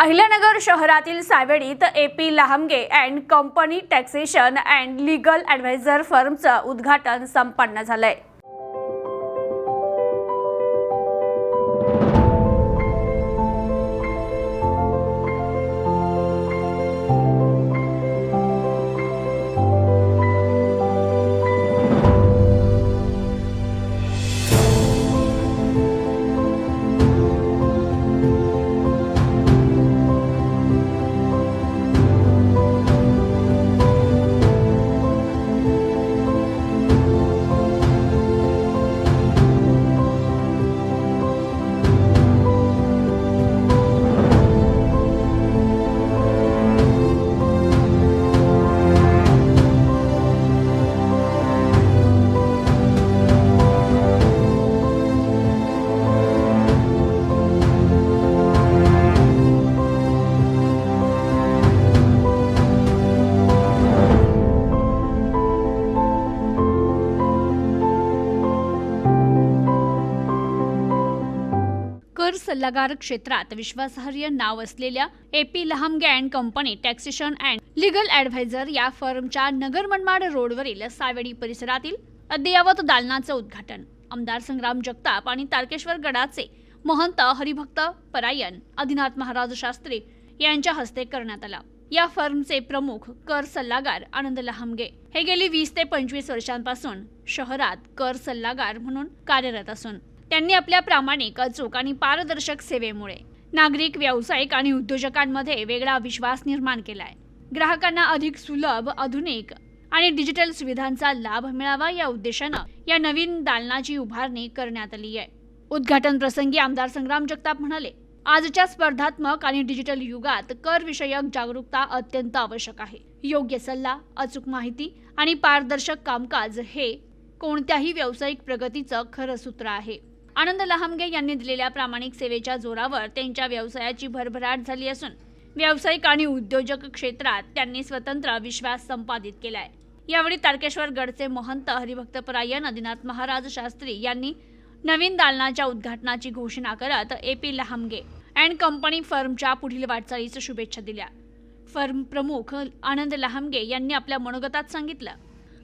अहिल्यानगर शहरातील सावेडीत A P Lahamge and company taxation and legal adviser फर्मचं उद्घाटन संपन्न झालंय. कर सल्लागार क्षेत्रात विश्वासार्ह नाव असलेल्या AP Lahamge and company taxation and legal adviser या फर्मच्या नगर मनमाड रोडवरील सावेडी परिसरातील अद्ययावत दालनाचं उद्घाटन. आमदार संग्राम जगताप आणि तारकेश्वर गडाचे महंत हरिभक्त परायण आदिनाथ महाराज शास्त्री यांच्या हस्ते करण्यात आला. या फर्मचे प्रमुख कर सल्लागार आनंद लहामगे. हे गेली वीस ते पंचवीस वर्षांपासून शहरात कर सल्लागार म्हणून कार्यरत असून त्यांनी आपल्या प्रामाणिक अचूक आणि पारदर्शक सेवेमुळे नागरिक व्यावसायिक आणि उद्योजकांमध्ये वेगळा विश्वास निर्माण केलाय. ग्राहकांना अधिक सुलभ आधुनिक आणि डिजिटल सुविधांचा लाभ मिळावा या उद्देशानं या नवीन दालनाची उभारणी करण्यात आली आहे. उद्घाटन प्रसंगी आमदार संग्राम जगताप म्हणाले आजच्या स्पर्धात्मक आणि डिजिटल युगात कर विषयक जागरूकता अत्यंत आवश्यक आहे. योग्य सल्ला अचूक माहिती आणि पारदर्शक कामकाज हे कोणत्याही व्यावसायिक प्रगतीचं खरं सूत्र आहे. आनंद लहामगे यांनी दिलेल्या प्रामाणिक सेवेच्या जोरावर त्यांच्या व्यवसायाची भरभराट झाली असून व्यावसायिक आणि उद्योजक क्षेत्रात त्यांनी स्वतंत्र विश्वास संपादित केलाय. यावेळी तारकेश्वर गडचे महंत हरिभक्तपरायण आदिनाथ महाराज शास्त्री यांनी नवीन दालनाच्या उद्घाटनाची घोषणा करत A P Lahamge and company फर्मच्या पुढील वाटचालीस शुभेच्छा दिल्या. फर्म प्रमुख आनंद लहामगे यांनी आपल्या मनोगतात सांगितलं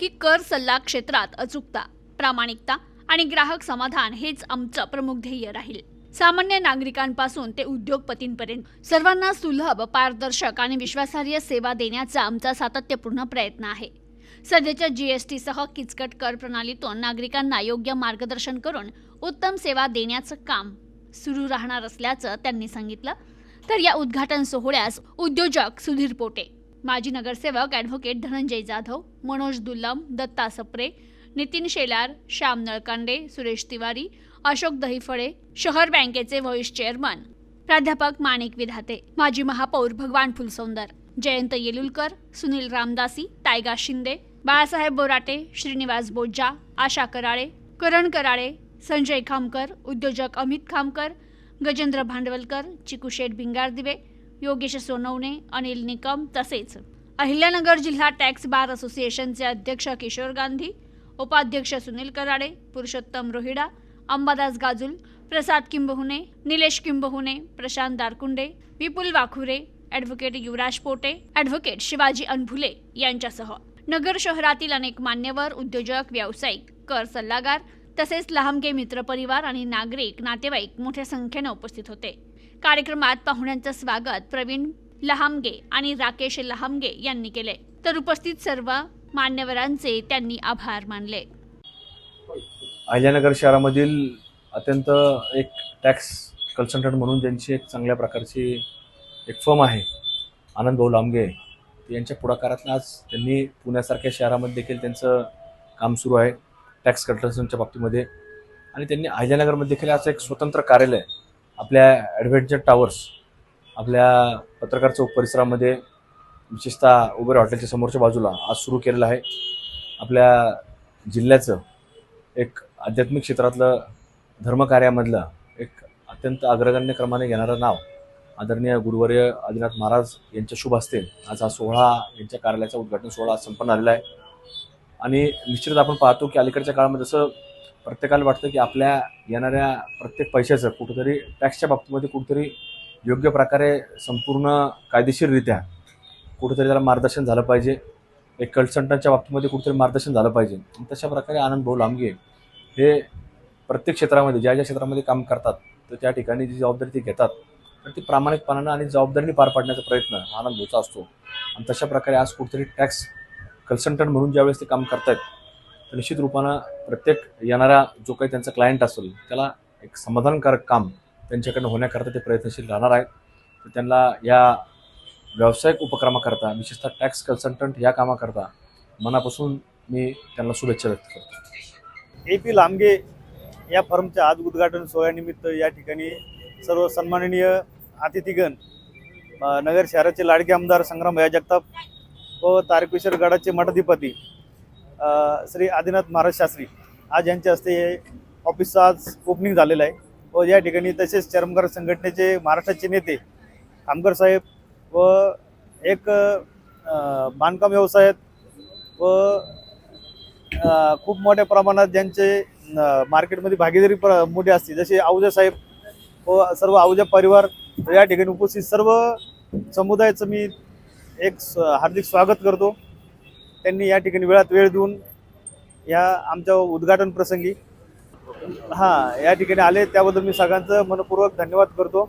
की कर सल्ला क्षेत्रात अचूकता प्रामाणिकता आणि ग्राहक समाधान हेच आमचं प्रमुख ध्येय राहील. सामान्य नागरिकांपासून ते उद्योगपतींपर्यंत सर्वांना सुलभ पारदर्शक आणि विश्वासार्ह सेवा देण्याचा आमचा सातत्यपूर्ण प्रयत्न आहे. सध्याच्या जीएसटी सह किचकट कर प्रणालीतून नागरिकांना योग्य मार्गदर्शन करून उत्तम सेवा देण्याचं काम सुरू राहणार असल्याचं त्यांनी सांगितलं. तर या उद्घाटन सोहळ्यास उद्योजक सुधीर पोटे माजी नगरसेवक ॲडव्होकेट धनंजय जाधव मनोज दुल्लम दत्ता सप्रे नितीन शेलार श्याम नळकांडे सुरेश तिवारी अशोक दहिफळे शहर बँकेचे व्हाईस चेअरमन. प्राध्यापक माणिक विधाते. माजी महापौर भगवान फुलसौंदर. जयंत येलुलकर सुनील रामदासी टायगा शिंदे बाळासाहेब बोराटे श्रीनिवास बोज्जा आशा कराळे करण कराळे संजय खामकर उद्योजक अमित खामकर गजेंद्र भांडवलकर चिकुशेठ भिंगारदिवे योगेश सोनवणे अनिल निकम तसेच अहिल्यानगर जिल्हा टॅक्स बार असोसिएशनचे अध्यक्ष किशोर गांधी उपाध्यक्ष सुनील कराडे पुरुषोत्तम रोहिडा अंबादास गाजुल प्रसाद किंबहुने निलेश किंबहुने प्रशांत दारकुंडे विपुल वाखुरे ॲडव्होकेट युवराज पोटे ॲडव्होकेट शिवाजी अनभुले यांच्यासह. नगर शहरातील अनेक मान्यवर उद्योजक व्यावसायिक कर सल्लागार तसेच लहामगे मित्रपरिवार आणि नागरिक नातेवाईक मोठ्या संख्येनं उपस्थित होते. कार्यक्रमात पाहुण्यांचं स्वागत प्रवीण लहामगे आणि राकेश लहामगे यांनी केले. तर उपस्थित सर्व मान्यवरांचे त्यांनी आभार मानले. अहिल्यानगर शहरामधील अत्यंत एक टॅक्स कन्सल्टंट म्हणून ज्यांची एक चांगल्या प्रकारची एक फर्म आहे आनंद भाऊ लांबगे यांच्या पुढाकारातनं आज त्यांनी पुण्यासारख्या शहरामध्ये देखील त्यांचं काम सुरू आहे टॅक्स कन्सल्टन्सच्या बाबतीमध्ये. आणि त्यांनी अहिल्यानगरमध्ये देखील असं एक स्वतंत्र कार्यालय आपल्या ॲडव्हेंचर टावर्स आपल्या पत्रकार चौक परिसरामध्ये विशेषतः उबेर हॉटेलच्या समोरच्या बाजूला आज सुरू केलेलं आहे. आपल्या जिल्ह्याचं एक आध्यात्मिक क्षेत्रातलं धर्मकार्यामधलं एक अत्यंत अग्रगण्य क्रमाने घेणारं नाव आदरणीय गुरुवर्य आदिनाथ महाराज यांच्या शुभ हस्ते आज हा सोहळा यांच्या कार्यालयाचा उद्घाटन सोहळा आज संपन्न झालेला आहे. आणि निश्चितच आपण पाहतो की अलीकडच्या काळामध्ये जसं प्रत्येकाला वाटतं की आपल्या येणाऱ्या प्रत्येक पैशाचं कुठंतरी टॅक्सच्या बाबतीमध्ये कुठंतरी योग्य प्रकारे संपूर्ण कायदेशीररित्या कुठेतरी त्याला मार्गदर्शन झालं पाहिजे. एक कन्सल्टंटच्या बाबतीमध्ये कुठेतरी मार्गदर्शन झालं पाहिजे. आणि तशा प्रकारे आनंद भाऊ लांबगे हे प्रत्येक क्षेत्रामध्ये ज्या ज्या क्षेत्रामध्ये काम करतात तर त्या ठिकाणी जी जबाबदारी ते घेतात तर ती प्रामाणिकपणानं आणि जबाबदारीने पार पाडण्याचा प्रयत्न आनंद भाऊचा असतो. आणि तशा प्रकारे आज कुठेतरी टॅक्स कन्सल्टंट म्हणून ज्यावेळेस ते काम करतायत तर निश्चित रूपानं प्रत्येक येणारा जो काही त्यांचा क्लायंट असेल त्याला एक समाधानकारक काम त्यांच्याकडनं होण्याकरता ते प्रयत्नशील राहणार आहेत. तर त्यांना या व्यावसायिक उपक्रमाकरता विशेषतः टॅक्स कन्सल्टंट या कामाकरता मनापासून मी त्यांना शुभेच्छा व्यक्त करतो. ए पी लांबगे या फर्मच्या आज उद्घाटन सोहळ्यानिमित्त या ठिकाणी सर्व सन्माननीय अतिथीगण नगर शहराचे लाडके आमदार संग्राम या जगताप व तारकेश्वर गडाचे मठाधिपती श्री आदिनाथ महाराज शास्त्री आज यांच्या हस्ते हे ऑफिसचं आज ओपनिंग झालेलं आहे. व या ठिकाणी तसेच चरमकार संघटनेचे महाराष्ट्राचे नेते आमगर साहेब व एक बांधकाम व्यवसायात व खूप मोठ्या प्रमाणात ज्यांचे मार्केटमध्ये भागीदारी प्र मोठी असते. जसे आहुजा साहेब व सर्व आहुजा परिवार या ठिकाणी उपस्थित. सर्व समुदायाचं मी एक हार्दिक स्वागत करतो. त्यांनी या ठिकाणी वेळात वेळ देऊन या आमच्या उद्घाटन प्रसंगी हां या ठिकाणी आले. त्याबद्दल मी सगळ्यांचं मनपूर्वक धन्यवाद करतो.